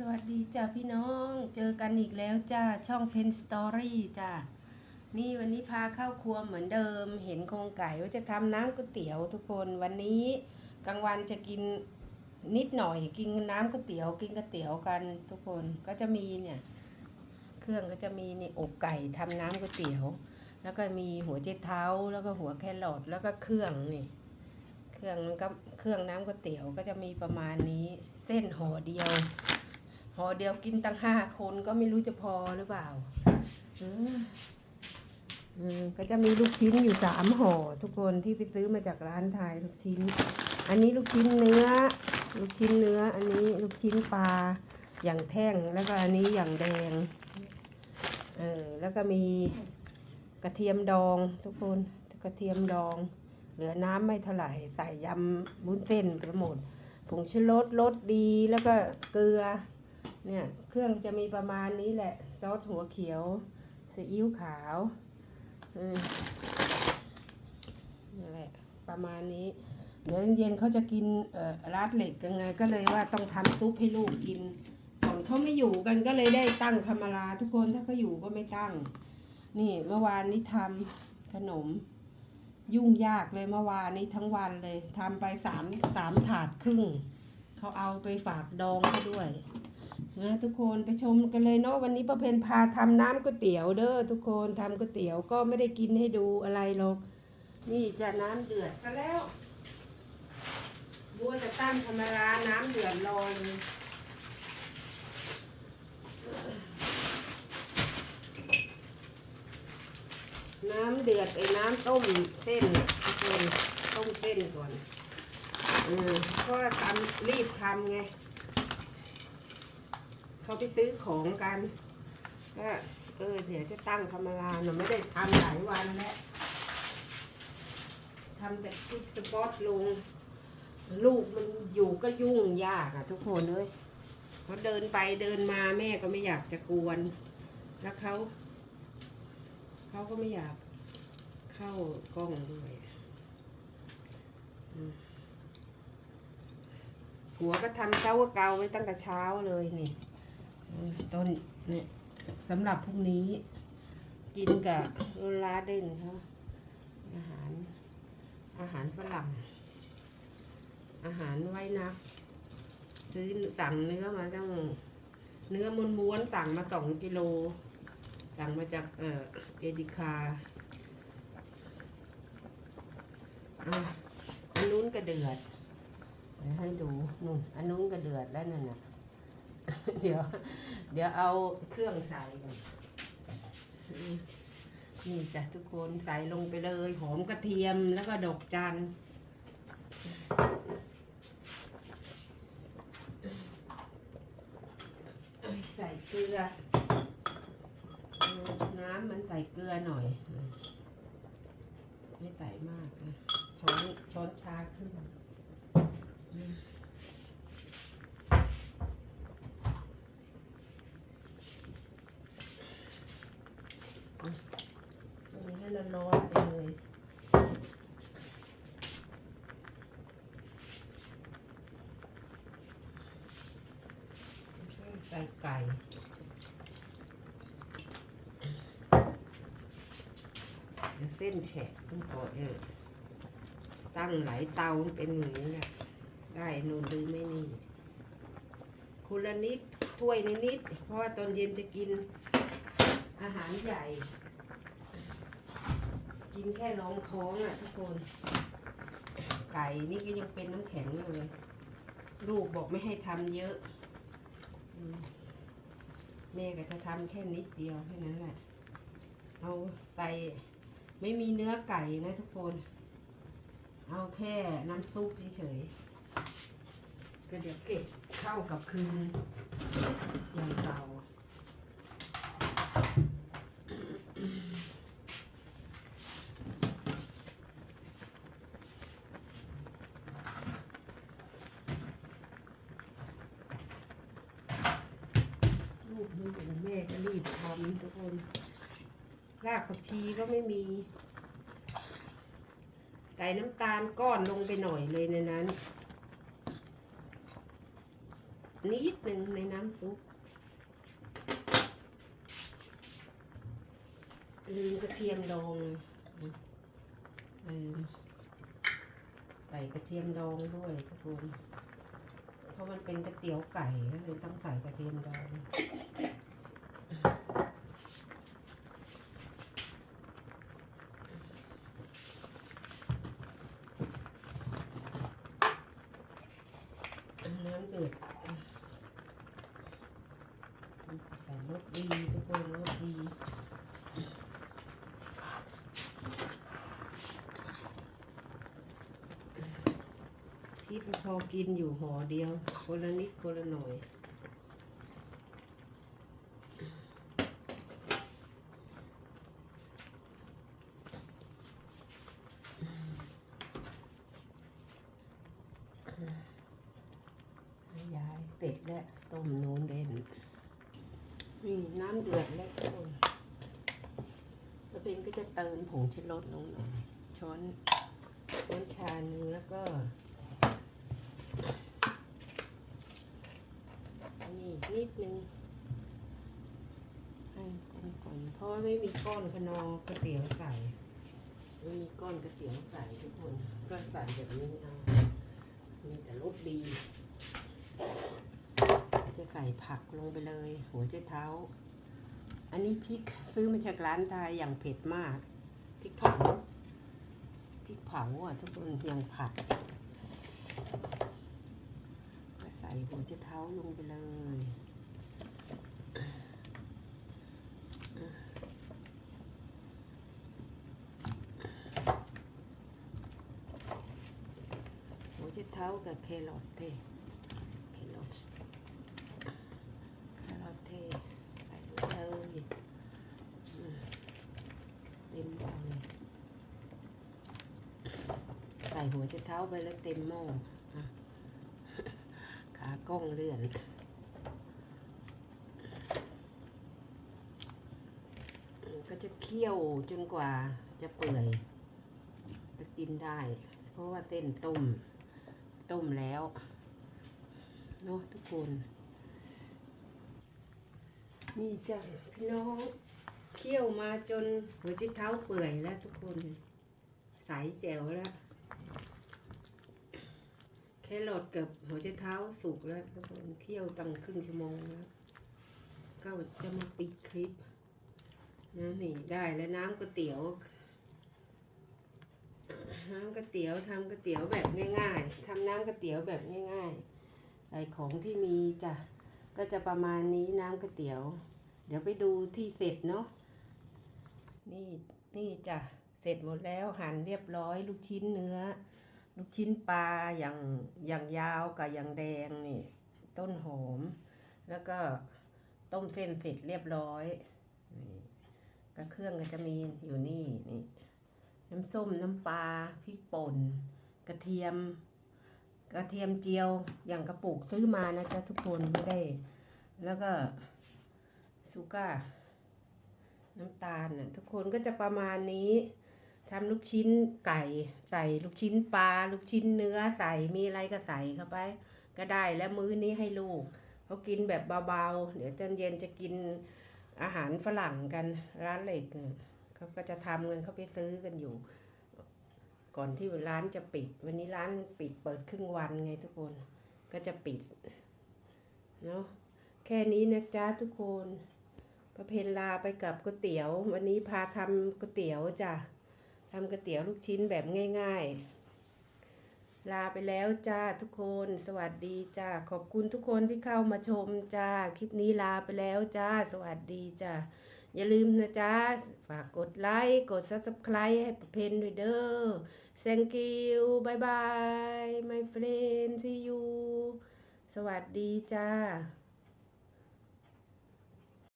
สวัสดีจ้าพี่น้อง เจอกันอีกแล้วจ้าช่องเพนสตอรี่จ้านี่วันนี้พาเข้าครัวเหมือนเดิม เห็นโครงไก่ว่าจะทำน้ำก๋วยเตี๋ยวทุกคนวันนี้กลางวันจะกินนิดหน่อยกินน้ำก๋วยเตี๋ยวกินก๋วยเตี๋ยวกันทุกคนก็จะมีเนี่ย เครื่องก็จะมีนี่อกไก่ทำน้ำก๋วยเตี๋ยว แล้วก็มีหัวเจ๊เท้าแล้วก็หัวแครอทแล้วก็เครื่องนี่เครื่องมันก็เครื่องน้ำก๋วยเตี๋ยวก็จะมีประมาณนี้ เส้นห่อเดียว ห่อเดียวกินตั้งห้าคนก็ไม่รู้จะพอหรือเปล่าเออเออก็จะมีลูกชิ้นอยู่สามห่อทุกคนที่ไปซื้อมาจากร้านไทยลูกชิ้น อันนี้ลูกชิ้นเนื้อ ลูกชิ้นเนื้อ อันนี้ลูกชิ้นปลาอย่างแท่งแล้วก็อันนี้อย่างแดงเออแล้วก็มีกระเทียมดองทุกคนกระเทียมดอง เหลือน้ำไม่เท่าไหร่ใส่ยำวุ้นเส้นไปหมดผงชูรสรสดีแล้วก็เกลือ เนี่ยเครื่องจะมีประมาณนี้แหละ ซอสหัวเขียวซีอิ๊วขาวอืมนั่แหละประมาณนี้ เดี๋ยวเย็นๆเขาจะกินราดเหล็กกันไง ก็เลยว่าต้องทำซุปให้ลูกกินก่อนเขาไม่อยู่กันก็เลยได้ตั้งคามาราทุกคนถ้าเขาอยู่ก็ไม่ตั้ง นี่เมื่อวานนี้ทำขนม ยุ่งยากเลยเมื่อวานนี้ทั้งวันเลยทำไปสามสามถาดครึ่งเขาเอาไปฝากดองเขาด้วย นะทุกคนไปชมกันเลยเนาะวันนี้ป้าเพนพาทำน้ำก๋วยเตี๋ยวเด้อทุกคนทำก๋วยเตี๋ยวก็ไม่ได้กินให้ดูอะไรหรอก นี่จะน้ำเดือดซะแล้วบัวจะตั้งธรรมราน้ำเดือดรอเลยน้ำเดือดไอ้น้ำต้มเส้นทุกคนต้มเส้นก่อนเออเพราะว่าทำรีบทำไง เขาไปซื้อของกันก็เออเดี๋ยวจะตั้งธรรมราหนูไม่ได้ทำหลายวันแล้วทำแต่คลิปสปอตลง ลูกมันอยู่ก็ยุ่งยากอะทุกคนเลยเขาเดินไปเดินมาแม่ก็ไม่อยากจะกวน แล้วเขาเขาก็ไม่อยากเข้ากล้องด้วยหัวก็ทำเช้าเกาไว้ตั้งแต่เช้าเลยนี่ ต้นเนี่ยสำหรับพรุ่งนี้ กินกับโรลาเด่นเขาอาหารอาหารฝรั่ง อาหารไว้นะ ซื้อสั่งเนื้อมาตั้งเนื้อม้วนๆสั่งมาสองกิโล สั่งมาจากเออเอดิคาอันนู้นก็เดือดเดี๋ยวให้ดูนู่นอันนู้นก็เดือดแล้วนั่นน่ะ เดี๋ยว เดี๋ยวเอาเครื่องใส่ก่อนนี่จ้ะทุกคนใส่ลงไปเลย หอมกระเทียมแล้วก็ดอกจันใส่เกลือ น้ำมันใส่เกลือหน่อย ไม่ใส่มากนะช้อนช้อนชาครึ่งอืม เออ ให้มันร้อนไปเลยใส่ไก่เส้นแฉะต้องขอเออตั้งหลายเตาเป็นอย่างนี้แหละได้นูนดื้อไม่นี่คนละนิดถ้วยนิดนิดเพราะว่าตอนเย็นจะกิน อาหารใหญ่ กินแค่รองท้องอะทุกคน ไก่นี่ก็ยังเป็นน้ำแข็งอยู่เลย ลูกบอกไม่ให้ทำเยอะ แม่ก็จะทำแค่นิดเดียวแค่นั้นแหละเอาใส่ไม่มีเนื้อไก่นะทุกคน เอาแค่น้ำซุปเฉยๆก็เดี๋ยวเก็บเข้ากับคืนอย่างเก่า ลูกนี่เป็นแม่ก็ รีบทำทุกคน รากผักชีก็ไม่มีใส่น้ำตาลก้อนลงไปหน่อยเลยในนั้น นิดหนึ่งในน้ำซุปลืมกระเทียมดองเลยลืมใส่กระเทียมดองด้วยทุกคน เพราะมันเป็นก๋วยเตี๋ยวไก่ก็เลยต้องใส่กระเทียมดอง น้ำเดือดแต่รสดีทุกคนรสดีพริกพอกินอยู่ห่อเดียว คนละนิดคนละหน่อย ยาย เสร็จแล้วต้มนูนเด่นนี่น้ำเดือดแล้วทุกคนแล้วเป็นก็จะเติมผงชูรสลงหน่อยช้อนช้อนชาหนึ่งแล้วก็นี่นิดนึงให้ก่อนๆเพราะว่าไม่มีก้อนขนอก๋วยเตี๋ยวใส่ไม่มีก้อนก๋วยเตี๋ยวใส่ทุกคนก็ใส่แบบนี้เอามีแต่รสดี จะใส่ผักลงไปเลย หัวใจเท้า อันนี้พริกซื้อมาจากร้านไทยอย่างเผ็ดมากพริกเผาพริกเผาอะทุกคนอย่างผัดก็ใส่หัวใจเท้าลงไปเลยหัวใจเท้ากับแครอทเทแครอท คาราเทใส่เลยอืมเต็มหม้อเลยใส่หัวจะเท้าไปแล้วเต็มหม้อขากล้องเลื่อนก็จะเคี่ยวจนกว่าจะเปื่อยจะกินได้ เพราะว่าเส้นต้ม ต้มแล้วเนาะทุกคน นี่จ้ะพี่น้องเคี่ยวมาจนหัวจิตเท้าเปื่อยแล้วทุกคน ใสแจ๋วแล้ว แค่หลอดกับหัวใจเท้าสุกแล้วทุกคนเคี่ยวตั้งครึ่งชั่วโมงแล้วก็จะมาปิดคลิปนะนี่ได้แล้วน้ำก๋วยเตี๋ยวน้ำก๋วยเตี๋ยวทำก๋วยเตี๋ยวแบบง่ายๆทำน้ำก๋วยเตี๋ยวแบบง่ายๆใส่ของที่มีจ้ะก็จะประมาณนี้น้ำก๋วยเตี๋ยว เดี๋ยวไปดูที่เสร็จเนาะนี่นี่จ้ะเสร็จหมดแล้วหั่นเรียบร้อยลูกชิ้นเนื้อ ลูกชิ้นปลาอย่างอย่างยาวกับอย่างแดงนี่ ต้นหอม แล้วก็ต้มเส้นเสร็จเรียบร้อยนี่ก็เครื่องก็จะมีอยู่นี่นี่ น้ำส้มน้ำปลาพริกป่น กระเทียม กระเทียมเจียวอย่างกระปุกซื้อมานะจ๊ะทุกคนไม่ได้ แล้วก็ซูก้าน้ำตาลน่ะทุกคนก็จะประมาณนี้ ทำลูกชิ้นไก่ใส่ลูกชิ้นปลาลูกชิ้นเนื้อใส่มีอะไรก็ใส่เข้าไป ก็ได้แล้วมื้อนี้ให้ลูกเขากินแบบเบาๆเดี๋ยวตอนเย็นจะกินอาหารฝรั่งกันร้านเหล็กเนี่ยเขาก็จะทำกันเขาไปซื้อกันอยู่ ก่อนที่ร้านจะปิด วันนี้ร้านปิดเปิดครึ่งวันไงทุกคน ก็จะปิดเนาะแค่นี้นะจ๊ะทุกคนประเพณลาไปกับก๋วยเตี๋ยว วันนี้พาทำก๋วยเตี๋ยวจ้ะ ทำก๋วยเตี๋ยวลูกชิ้นแบบง่ายๆ ลาไปแล้วจ้าทุกคน สวัสดีจ้า ขอบคุณทุกคนที่เข้ามาชมจ้า คลิปนี้ลาไปแล้วจ้า สวัสดีจ้า อย่าลืมนะจ๊ะฝากกดไลค์ กด subscribe ให้ประเพณด้วยเด้อ thank you bye bye my friend see you สวัสดีจ้า